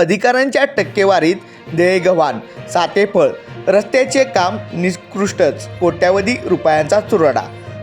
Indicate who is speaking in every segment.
Speaker 1: अधिकाऱ्यांच्या टक्केवारीत देयगव्हाण सातेफळ रस्त्याचे काम निकृष्टच कोट्यावधी रुपयांचा चुराडा.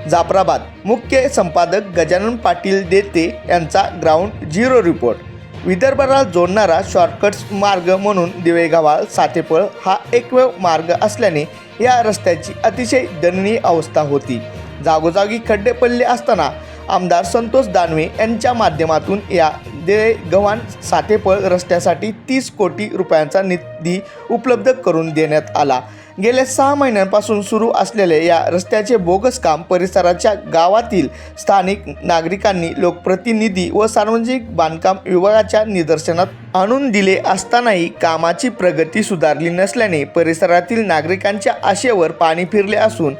Speaker 1: जाफराबाद मुख्य संपादक गजानन पाटील देते यांचा ग्राउंड झिरो रिपोर्ट. विदर्भाला जोडणारा शॉर्टकट्स मार्ग म्हणून दिवेगावाल सातेफळ हा एकमेव मार्ग असल्याने या रस्त्याची अतिशय दयनीय अवस्था होती. जागोजागी खड्डे पडले असताना आमदार संतोष दानवे यांच्या माध्यमातून या देगव्हाण सातेपळ रस्त्यासाठी तीस कोटी रुपयांचा निधी उपलब्ध करून देण्यात आला. गेल्या सहा महिन्यांपासून सुरू असलेले या रस्त्याचे बोगस काम परिसराच्या गावातील स्थानिक नागरिकांनी लोकप्रतिनिधी व सार्वजनिक बांधकाम विभागाच्या निदर्शनात आणून दिले असतानाही कामाची प्रगती सुधारली नसल्याने परिसरातील नागरिकांच्या आशेवर पाणी फिरले असून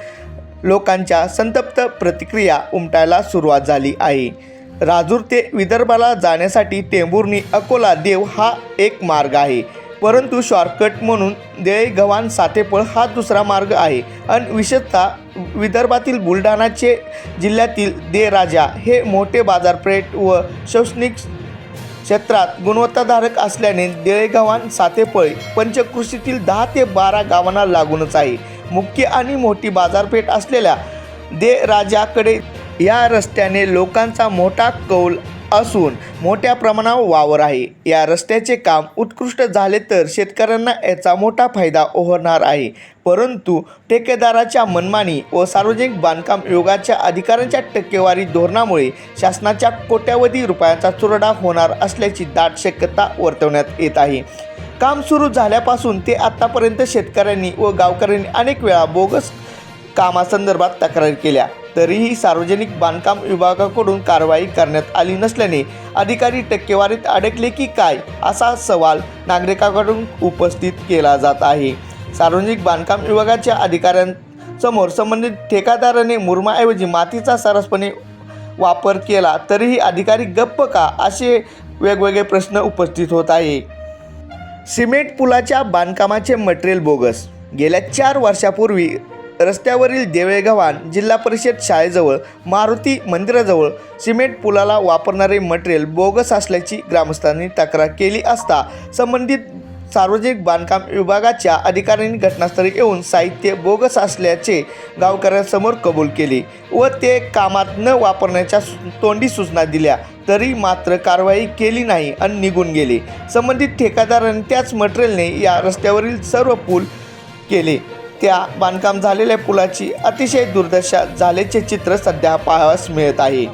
Speaker 1: लोकांच्या संतप्त प्रतिक्रिया उमटायला सुरुवात झाली आहे. राजूर ते विदर्भाला जाण्यासाठी टेंभुर्णी अकोला देव हा एक मार्ग आहे. परंतु शॉर्टकट म्हणून देळेगव्हाण सातेपळ हा दुसरा मार्ग आहे. आणि विशेषतः विदर्भातील बुलढाणाचे जिल्ह्यातील दे राजा हे मोठे बाजारपेठ व शैक्षणिक क्षेत्रात गुणवत्ताधारक असल्याने देळेगव्हाण सातेपळ पंचकृषीतील दहा ते बारा गावांना लागूनच आहे. मुख्य आणि मोठी बाजारपेठ असलेल्या दे राजाकडे या रस्त्याने लोकांचा मोठा कौल असून मोठ्या प्रमाणावर वावर आहे. या रस्त्याचे काम उत्कृष्ट झाले तर शेतकऱ्यांना याचा मोठा फायदा होणार आहे. परंतु ठेकेदाराच्या मनमानी व सार्वजनिक बांधकाम योगाच्या अधिकाऱ्यांच्या टक्केवारी धोरणामुळे शासनाच्या कोट्यावधी रुपयांचा चुरडा होणार असल्याची दाट शक्यता वर्तवण्यात येत आहे. काम सुरू झाल्यापासून ते आत्तापर्यंत शेतकऱ्यांनी व गावकऱ्यांनी अनेक वेळा बोगस कामासंदर्भात तक्रारी केल्या. तरीही सार्वजनिक बांधकाम विभागाकडून कारवाई करण्यात आली नसल्याने अधिकारी टक्केवारीत अडकले की काय असा सवाल नागरिकांकडून उपस्थित केला जात आहे. सार्वजनिक बांधकाम विभागाच्या अधिकाऱ्यांसमोर संबंधित ठेकादाराने मुरमाऐवजी मातीचा सरसपणे वापर केला तरीही अधिकारी गप्प का असे वेगवेगळे प्रश्न उपस्थित होत आहे. सिमेंट पुलाच्या बांधकामाचे मटेरियल बोगस. गेल्या चार वर्षापूर्वी रस्त्यावरील देवळेगव्हाण जिल्हा परिषद शाळेजवळ मारुती मंदिराजवळ सिमेंट पुलाला वापरणारे मटेरियल बोगस असल्याची ग्रामस्थांनी तक्रार केली असता संबंधित सार्वजनिक बांधकाम विभागाच्या अधिकाऱ्यांनी घटनास्थळी येऊन साहित्य बोगस असल्याचे गावकऱ्यांसमोर कबूल केले व ते कामात न वापरण्याच्या सु- तोंडी सूचना दिल्या. तरी मात्र कारवाई केली नाही आणि निघून गेले. संबंधित ठेकेदारांनी त्याच मटेरियलने या रस्त्यावरील सर्व पूल केले. त्या बांधकाम झालेल्या पुलाची अतिशय दुर्दशा झाल्याचे चित्र सध्या पाहावयास मिळत आहे.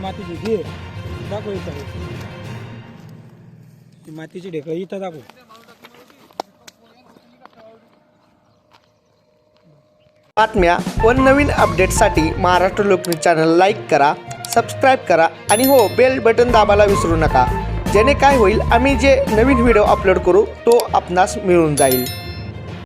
Speaker 2: मातीची दाखव इथं. ती मातीची ढेकळं इथं दाखव.
Speaker 1: बातम्या व नवीन अपडेटसाठी महाराष्ट्र लोकन्यूज चॅनल लाईक करा सबस्क्राईब करा आणि हो बेल बटन दाबायला विसरू नका. ज्याने काय होईल आम्ही जे नवीन व्हिडिओ अपलोड करू तो आपणास मिळून जाईल.